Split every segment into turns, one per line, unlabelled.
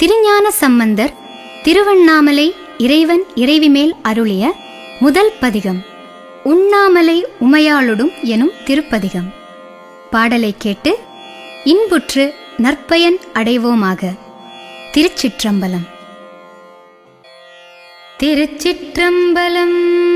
திருஞான சம்பந்தர் திருவண்ணாமலை இறைவன் இறைவி மேல் அருளிய முதல் பதிகம் உண்ணாமலை உமையாளுடும் எனும் திருப்பதிகம். பாடலை கேட்டு இன்புற்று நற்பயன் அடைவோமாக திருச்சிற்றம்பலம். திருச்சிற்றம்பலம்.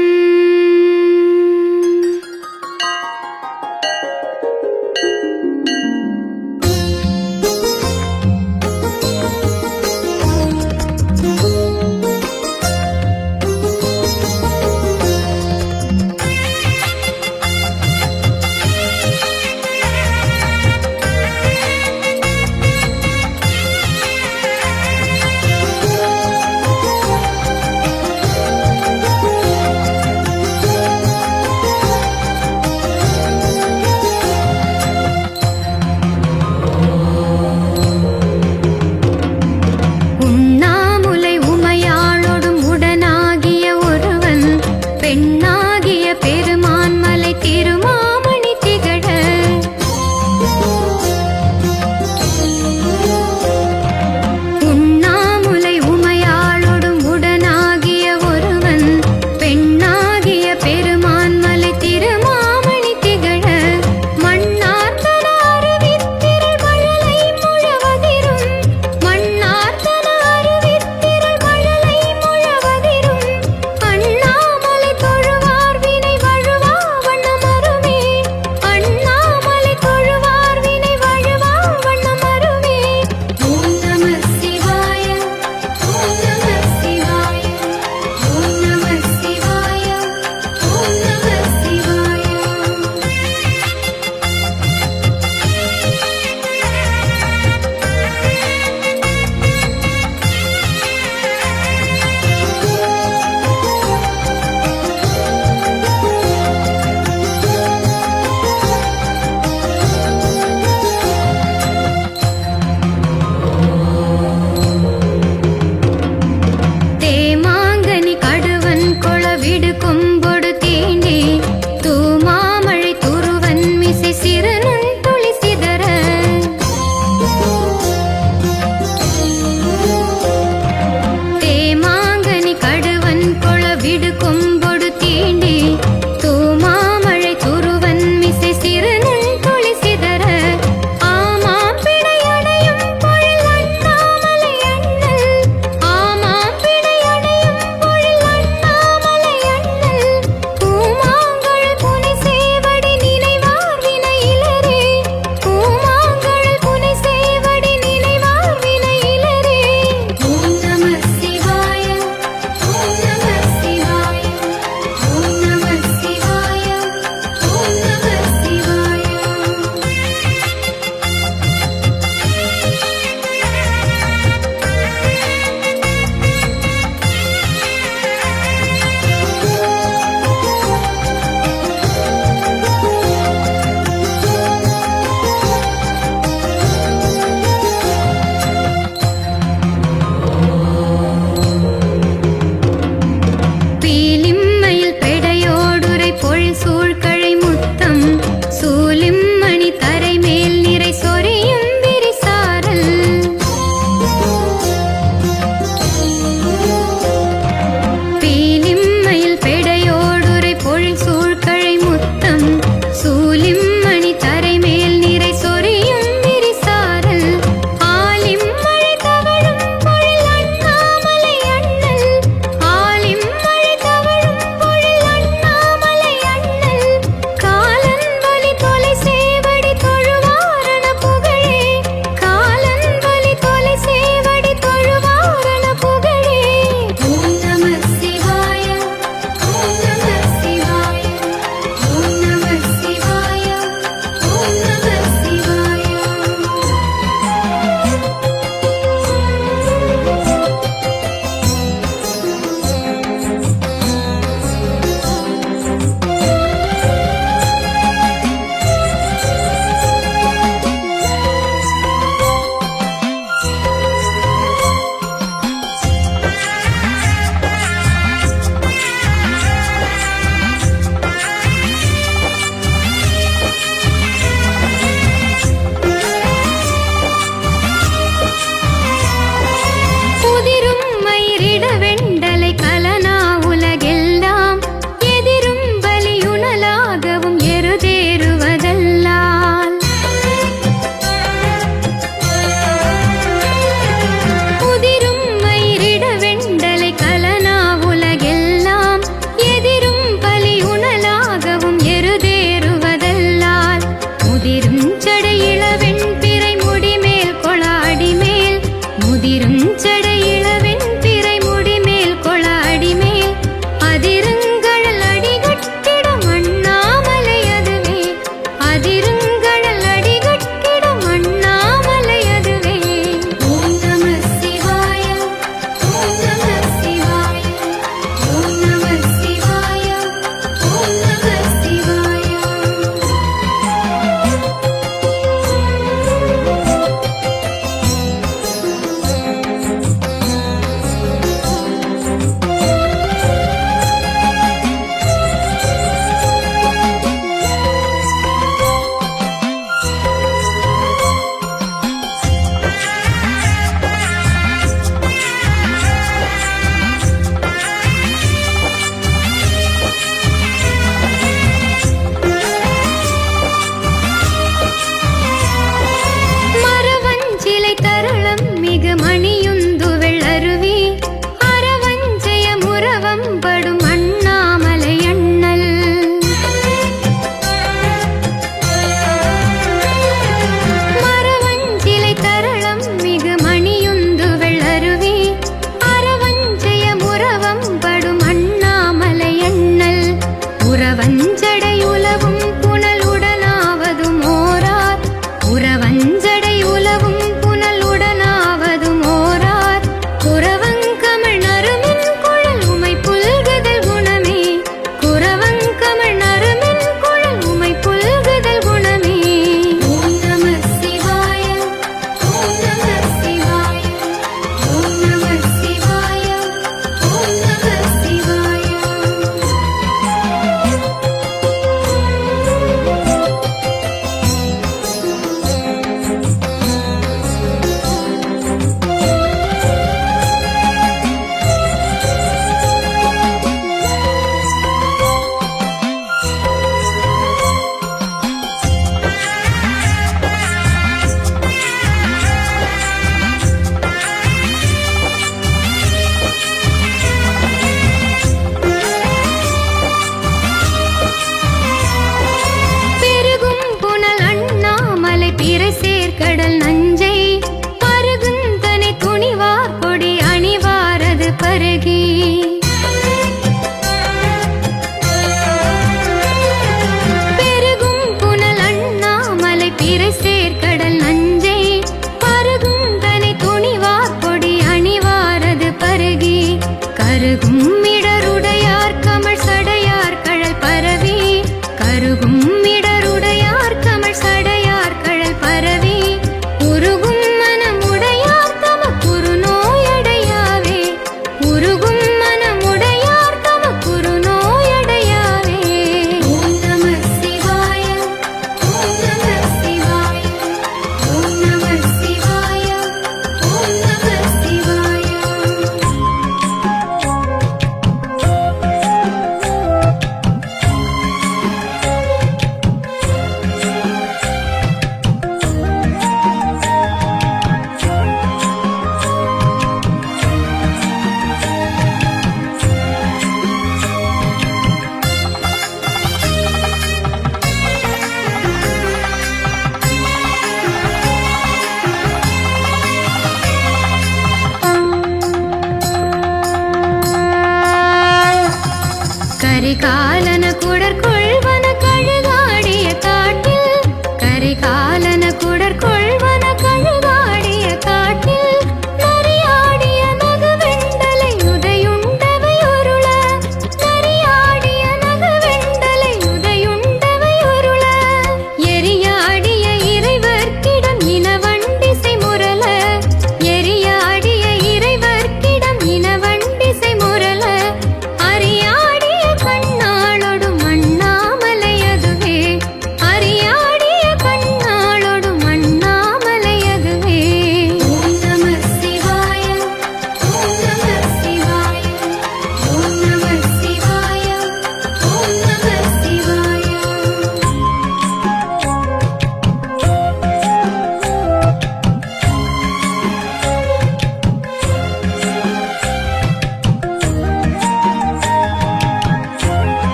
கரிகாலன